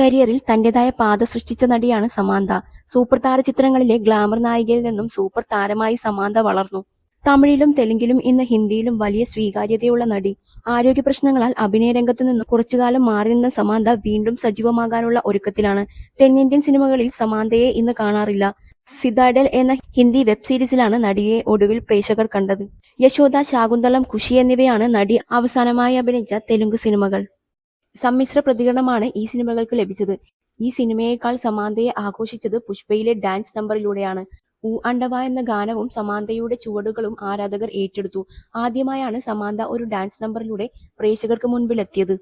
കരിയറിൽ തന്റേതായ പാത സൃഷ്ടിച്ച നടിയാണ് സമാന്ത. സൂപ്പർ താര ചിത്രങ്ങളിലെ ഗ്ലാമർ നായികയിൽ നിന്നും സൂപ്പർ താരമായി സമാന്ത വളർന്നു. തമിഴിലും തെലുങ്കിലും ഇന്ന് ഹിന്ദിയിലും വലിയ സ്വീകാര്യതയുള്ള നടി. ആരോഗ്യ പ്രശ്നങ്ങളാൽ അഭിനയ രംഗത്തു നിന്നും കുറച്ചുകാലം മാറി നിന്ന സമാന്ത വീണ്ടും സജീവമാകാനുള്ള ഒരുക്കത്തിലാണ്. തെന്നിന്ത്യൻ സിനിമകളിൽ സമാന്തയെ ഇന്ന് കാണാറില്ല. സിതാഡൽ എന്ന ഹിന്ദി വെബ് സീരീസിലാണ് നടിയെ ഒടുവിൽ പ്രേക്ഷകർ കണ്ടത്. യശോദ ശാകുന്തളം ഖുഷി എന്നിവയാണ് നടി അവസാനമായി അഭിനയിച്ച തെലുങ്ക് സിനിമകൾ. സമ്മിശ്ര പ്രതികരണമാണ് ഈ സിനിമകൾക്ക് ലഭിച്ചത്. ഈ സിനിമയേക്കാൾ സമാന്തയെ ആഘോഷിച്ചത് പുഷ്പയിലെ ഡാൻസ് നമ്പറിലൂടെയാണ്. ഊ അണ്ടവ എന്ന ഗാനവും സമാന്തയുടെ ചുവടുകളും ആരാധകർ ഏറ്റെടുത്തു. ആദ്യമായാണ് സമാന്ത ഒരു ഡാൻസ് നമ്പറിലൂടെ പ്രേക്ഷകർക്ക് മുൻപിലെത്തിയത്.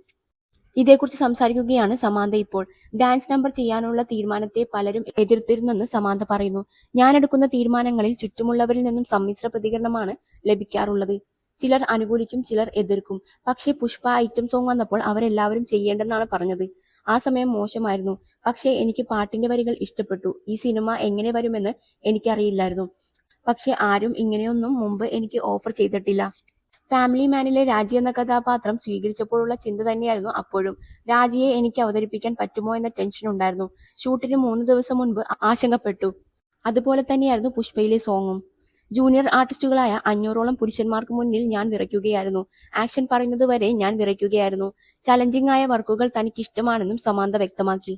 ഇതേക്കുറിച്ച് സംസാരിക്കുകയാണ് സമാന്ത ഇപ്പോൾ. ഡാൻസ് നമ്പർ ചെയ്യാനുള്ള തീരുമാനത്തെ പലരും എതിർത്തിരുന്നെന്ന് സമാന്ത പറയുന്നു. ഞാൻ എടുക്കുന്ന തീരുമാനങ്ങളിൽ ചുറ്റുമുള്ളവരിൽ നിന്നും സമ്മിശ്ര പ്രതികരണമാണ് ലഭിക്കാറുള്ളത്. ചിലർ അനുകൂലിക്കും ചിലർ എതിർക്കും. പക്ഷേ പുഷ്പ ഐറ്റം സോങ് വന്നപ്പോൾ അവരെല്ലാവരും ചെയ്യേണ്ടെന്നാണ് പറഞ്ഞത്. ആ സമയം മോശമായിരുന്നു. പക്ഷേ എനിക്ക് പാട്ടിന്റെ വരികൾ ഇഷ്ടപ്പെട്ടു. ഈ സിനിമ എങ്ങനെ വരുമെന്ന് എനിക്കറിയില്ലായിരുന്നു. പക്ഷെ ആരും ഇങ്ങനെയൊന്നും മുമ്പ് എനിക്ക് ഓഫർ ചെയ്തിട്ടില്ല. ഫാമിലി മാനിലെ രാജി എന്ന കഥാപാത്രം സ്വീകരിച്ചപ്പോഴുള്ള ചിന്ത തന്നെയായിരുന്നു അപ്പോഴും. രാജിയെ എനിക്ക് അവതരിപ്പിക്കാൻ പറ്റുമോ എന്ന ടെൻഷൻ ഉണ്ടായിരുന്നു. ഷൂട്ടിന് മൂന്ന് ദിവസം മുൻപ് ആശങ്കപ്പെട്ടു. അതുപോലെ തന്നെയായിരുന്നു പുഷ്പയിലെ സോങ്ങും. ജൂനിയർ ആർട്ടിസ്റ്റുകളായ അഞ്ഞൂറോളം പുരുഷന്മാർക്ക് മുന്നിൽ ഞാൻ വിറയ്ക്കുകയായിരുന്നു. ആക്ഷൻ പറയുന്നത് വരെ ഞാൻ വിറയ്ക്കുകയായിരുന്നു. ചലഞ്ചിങ് ആയ വർക്കുകൾ തനിക്ക് ഇഷ്ടമാണെന്നും സമാന്ത വ്യക്തമാക്കി.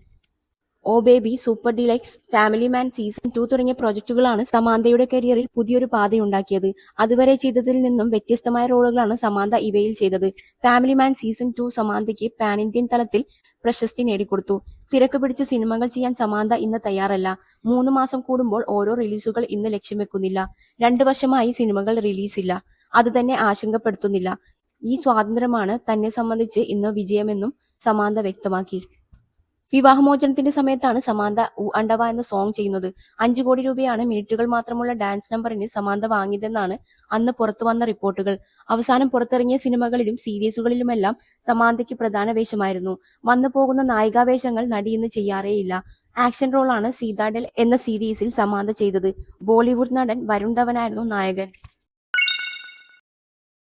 O baby super deluxe family man season two തുടങ്ങിയ പ്രോജക്റ്റുകളാണ് സമാന്തയുടെ കരിയറിൽ പുതിയൊരു പാതയുണ്ടാക്കിയത് അതുവരെ ചെയ്തതിൽ നിന്നും വ്യത്യസ്തമായ റോളുകളാണ് സമാന്ത ഇവയിൽ ചെയ്തത്. ഫാമിലി മാൻ സീസൺ ടു സമാന്തയ്ക്ക് പാൻ ഇന്ത്യൻ തലത്തിൽ പ്രശസ്തി നേടിക്കൊടുത്തു. തിരക്ക് പിടിച്ച സിനിമകൾ ചെയ്യാൻ സമാന്ത ഇന്ന് തയ്യാറല്ല. മൂന്ന് മാസം കൂടുമ്പോൾ ഓരോ റിലീസുകൾ ഇന്ന് ലക്ഷ്യം വെക്കുന്നില്ല രണ്ടു വർഷമായി സിനിമകൾ റിലീസില്ല. അത് തന്നെ ആശങ്കപ്പെടുത്തുന്നില്ല. ഈ സ്വാതന്ത്ര്യമാണ് തന്നെ സംബന്ധിച്ച് ഇന്ന് വിജയമെന്നും സമാന്ത വ്യക്തമാക്കി. വിവാഹമോചനത്തിന്റെ സമയത്താണ് സമാന്ത ഉ അണ്ടവ എന്ന സോങ് ചെയ്യുന്നത്. അഞ്ചു കോടി രൂപയാണ് മിനിറ്റുകൾ മാത്രമുള്ള ഡാൻസ് നമ്പറിന് സമാന്ത വാങ്ങിയതെന്നാണ് അന്ന് പുറത്തു വന്ന റിപ്പോർട്ടുകൾ. അവസാനം പുറത്തിറങ്ങിയ സിനിമകളിലും സീരീസുകളിലുമെല്ലാം സമാന്തയ്ക്ക് പ്രധാന വേഷമായിരുന്നു. വന്നു പോകുന്ന നായികാവേഷങ്ങൾ നടി ഇന്ന് ചെയ്യാറേയില്ല. ആക്ഷൻ റോളാണ് സീതാഡൽ എന്ന സീരീസിൽ സമാന്ത ചെയ്തത്. ബോളിവുഡ് നടൻ വരുൺ ധവനായിരുന്നു നായകൻ.